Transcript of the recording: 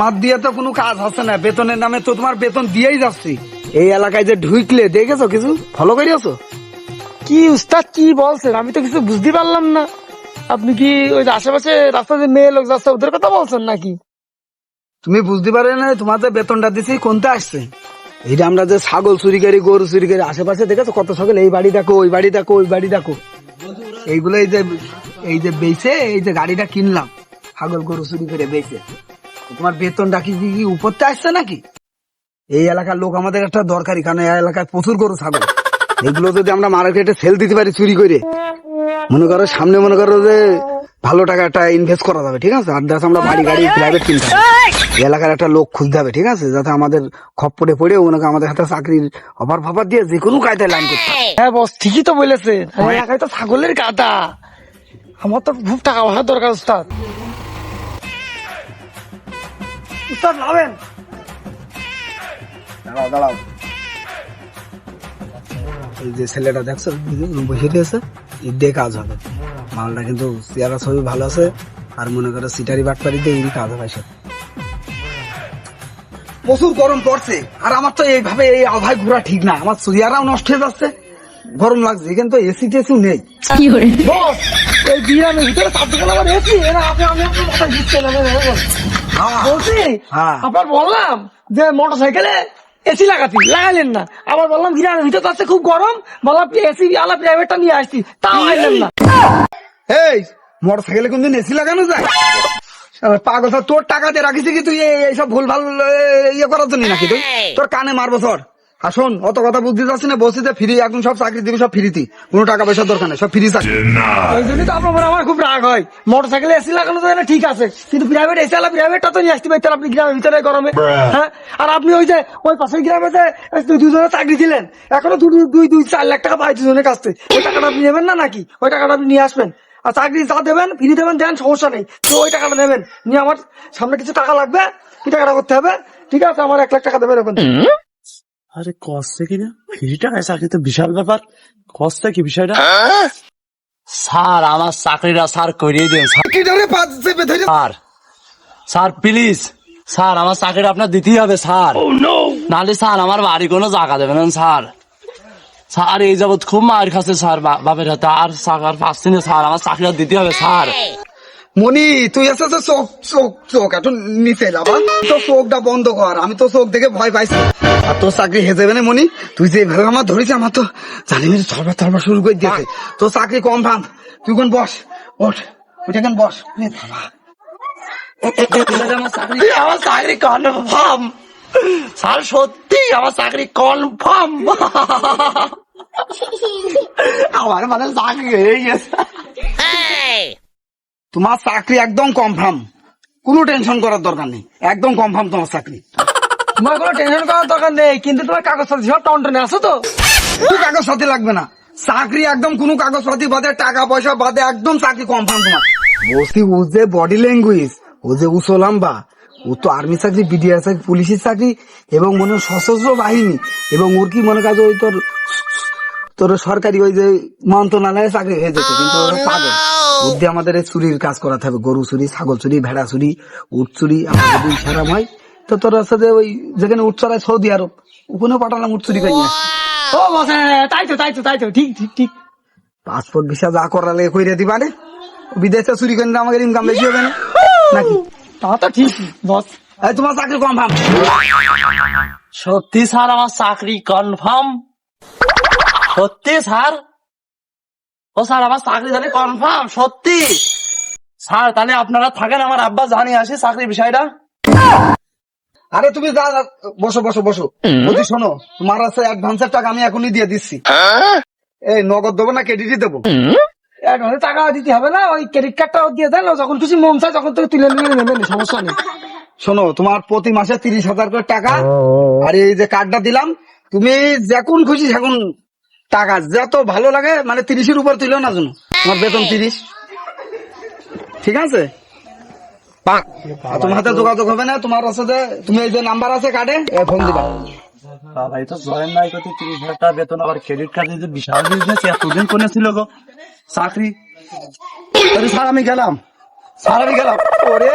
তোমার দিয়ে তো কোনো কাজ হচ্ছে না। বেতনের নামে তো তোমার বেতন দিয়েই যাচ্ছি। এই এলাকায় যে ঢুকলে দেখেছ কিছু? ফলো করিয়েছো? কি উস্তাদ কি বলছেন? আমি তো কিছু বুঝতে পারলাম না। আপনি কি ওই যে আশেপাশে রাস্তাতে মেয়ে লোক যাচ্ছে ওদের কথা বলছেন নাকি? তুমি বুঝতে পারবে না তোমার যে বেতনটা দিছি কোনটা আসছে? এইটা আমরা যে ছাগল চুরি করি গরু চুরি করি আশেপাশে দেখেছ কত ছাগল? এই বাড়ি দেখো ওই বাড়ি দেখো ওই বাড়ি দেখো। এইগুলো এই যে এই যে বেচে এই যে গাড়িটা কিনলাম। ছাগল গরু চুরি করে বেচে তোমার বেতনটা কি কি উপরতে আসছে নাকি? এই এলাকার লোক আমাদের একটা দরকারি কারণ এই এলাকায় প্রচুর গরু ছাগল। এগুলো যদি আমরা মার্কেটে সেল দিতে পারি চুরি করে মনে করো সামনে মনে করো যে ভালো টাকা একটা ইনভেস্ট করা যাবে ঠিক আছে? আর দেখো আমরা বাড়ি গাড়ি প্রাইভেট কিনতে হবে এলাকার একটা লোক খুঁজতে হবে ঠিক আছে? যাতে আমাদের খপ্পরে পড়ে ওনাকে আমাদের হাতে চাকরির অফার ফাফার দিয়ে যে কোনো কায়দায় লাইন করতে হবে। হ্যাঁ বস ঠিকই তো বলেছে এলাকায় তো ছাগলের কাটা আমার তো খুব টাকা দরকার উস্তাদ উস্তাদ লাভেন দাঁড়াও দাঁড়াও। এই যে ছেলেটা দেখছ বসে রয়েছে এর দিয়ে কাজ হবে। মালটা কিন্তু চেয়ারা ছবি ভালো আছে আর মনে করো সিটারি বাটপারি দিয়ে এই কাজ হবে সব প্রচুর গরম পড়ছে আর আমার তো এইভাবে এই আবহাওয়া ঘোরা ঠিক না। আমার চেয়ারাও নষ্ট হয়ে যাচ্ছে গরম লাগছে কিন্তু এসি টেসিও নেই বস! এই বিরিয়ানির ভিতরে আবার এসি এরা আপনি আমি আপনার। বলছি হ্যাঁ। আপনার বললাম যে মোটর সাইকেলে এসি লাগাতি লাগাইলেন না। আবার বললাম বিরিয়ানির ভিতরে যাচ্ছে খুব গরম। বললাম এসি আলা প্রাইভেটটা নিয়ে আসছি। তাও আইলেন না। এই মোটর সাইকেলে কোনদিন এসি লাগানো যায়? পাগল তোর টাকা দিয়ে রাখিস কি তুই? এই- এইসব ভুল ভালো ইয়ে করার জন্য নাকি তুই? তোর কানে মারবো সর আর শোন অত কথা বুঝতে চাচ্ছি না বসে যে ফ্রি এখন সব চাকরি দিবি সব ফ্রিতি কোনো টাকা পয়সার দরকার নেই সব ফ্রি চাকরি। ওই জন্যই তো আপনার আমার খুব রাগ হয়। মোটর সাইকেলে এসি লাগানো যায় না ঠিক আছে। কিন্তু প্রাইভেট এসি আলা প্রাইভেটটা তো নিয়ে আসতে পারতেন আপনি গ্রামের ভিতরে গরমে। হ্যাঁ? আর আপনি ওই যে ওই পাশের গ্রামে যে দুজনে চাকরি দিলেন। এখনও দুই দুই- দুই দুই চার লাখ টাকা পাই দুজনের কাছ থেকে। ওই টাকাটা আপনি নেবেন না নাকি? ওই টাকাটা আপনি নিয়ে আসবেন। আর চাকরি যা দেবেন ফ্রি দেবেন দেন সমস্যা নেই। তো ওই টাকাটা নেবেন। নিয়ে আমার সামনে কিছু টাকা লাগবে কি টাকাটা করতে হবে। ঠিক আছে আমার এক লাখ টাকা দেবেন এখন। আরে কষ্টে কি না ফ্রি টাকায় চাকরি তো বিশাল ব্যাপার। কষ্টে কি বিষয়টা? স্যার আমার চাকরিটা স্যার করিয়ে দিন sir. Sir sir please sir আমার চাকরিটা আপনার দিতেই হবে স্যার। নাহলে স্যার আমার বাড়ি কোনো জায়গা দেবে না স্যার। স্যার এই যাবৎ খুব মার খাচ্ছে স্যার বাপের হাতে। আর চাকার পাচ্ছি না স্যার আমার চাকরিটা দিতে হবে স্যার। মনি তুই এসে চোখ চোখ চোখ, একটু নিচে যাবা তো চোখটা বন্ধ কর, আমি তো চোখ দেখে ভয় পাইছি। আর তোর চাকরি হেসে না মনি তুই যে ভাবে আমার ধরেছি আমার তো জানি মেরে থরবার থরবার শুরু করে দিয়েছে। তোর চাকরি ভাব তুই কোন বস, ওঠ ওইটা কেন বস। আমার চাকরি কনফার্ম স্যার, সত্যি, আমার চাকরি কনফার্ম আমার মানে চাকরি হয়ে গেছে। তোমার চাকরি একদম কনফার্ম কোনো টেনশন করার দরকার নেই। একদম কনফার্ম তোমার চাকরি। তোমার কোনো টেনশন করার দরকার নেই, কিন্তু তোমার কাগজ পাতি সব টনটনে আছে তো? কোনো কাগজ পাতি লাগবে না। চাকরি একদম কোনো কাগজ পাতি বাদে, টাকা পয়সা বাদে, একদম চাকরি কনফার্ম তোমার। বসি ও যে বডি ল্যাঙ্গুয়েজ ও যে উঁচু লম্বা ও তো আর্মি চাকরি বিডিআর চাকরি পুলিশের চাকরি, এবং মনে সশস্ত্র বাহিনী, এবং ওর কি মনে কাজ ওই তোর তোর সরকারি ওই যে মন্ত্রণালয়ে চাকরি হয়ে যেত, কিন্তু পাগল। বুদ্ধি আমাদের এই চুরির কাজ করাতে হবে। গরু চুরি ছাগল চুরি ভেড়া চুরি উট চুরি আমার যদি সেরাম হয় তো তোর সাথে ওই যেখানে উট চড়ায় সৌদি আরব ওখানেও পাঠালাম উট চুরি করে ও বস হ্যাঁ, তাই তো তাই তো তাই তো ঠিক ঠিক ঠিক। পাসপোর্ট ভিসা যা করালে কইরে দিবা রে। বিদেশে চুরি করে নিলে আমাদের ইনকাম বেশি হবে না। নাকি? তা তো ঠিক বস। এই তোমার চাকরি কনফার্ম সত্যি স্যার আমার চাকরি কনফার্ম সত্যি স্যার ও স্যার আমার চাকরি জানি কনফার্ম সত্যি? স্যার তাহলে আপনারা থাকেন আমার আব্বা জানি আসি চাকরি বিষয়টা। আরে তুমি যা বসো বসো বসো। বলছি শোনো তোমার আছে অ্যাডভান্সের টাকা আমি এখনই দিয়ে দিচ্ছি। এই নগদ দেবো না ক্রেডিটই দেবো। অ্যাডভান্সে টাকা দিতে হবে না ওই ক্রেডিট কার্ডটা দিয়ে দেন যখন খুশি মন চায় তখন থেকে তুলে নিয়ে নেবেন সমস্যা নেই। শোনো তোমার প্রতি মাসে তিরিশ হাজার করে টাকা আর এই যে কার্ডটা দিলাম তুমি যখন খুশি এখন টাকা যত ভালো লাগে মানে তিরিশের উপর তুলো না জানো। তোমার বেতন তিরিশ। ঠিক আছে? তোমার হাতে যোগাযোগ হবে না তোমার সাথে তুমি এই যে নাম্বার আছে কার্ডে ফোন দিবা। ভাই তো জয়েন নাই করতে তিরিশ হাজার টাকা বেতন আবার ক্রেডিট কার্ড দিতে বিশাল বিজনেস এতদিন কোনে ছিল গো? চাকরি। স্যার আমি গেলাম। স্যার আমি গেলাম। ওরে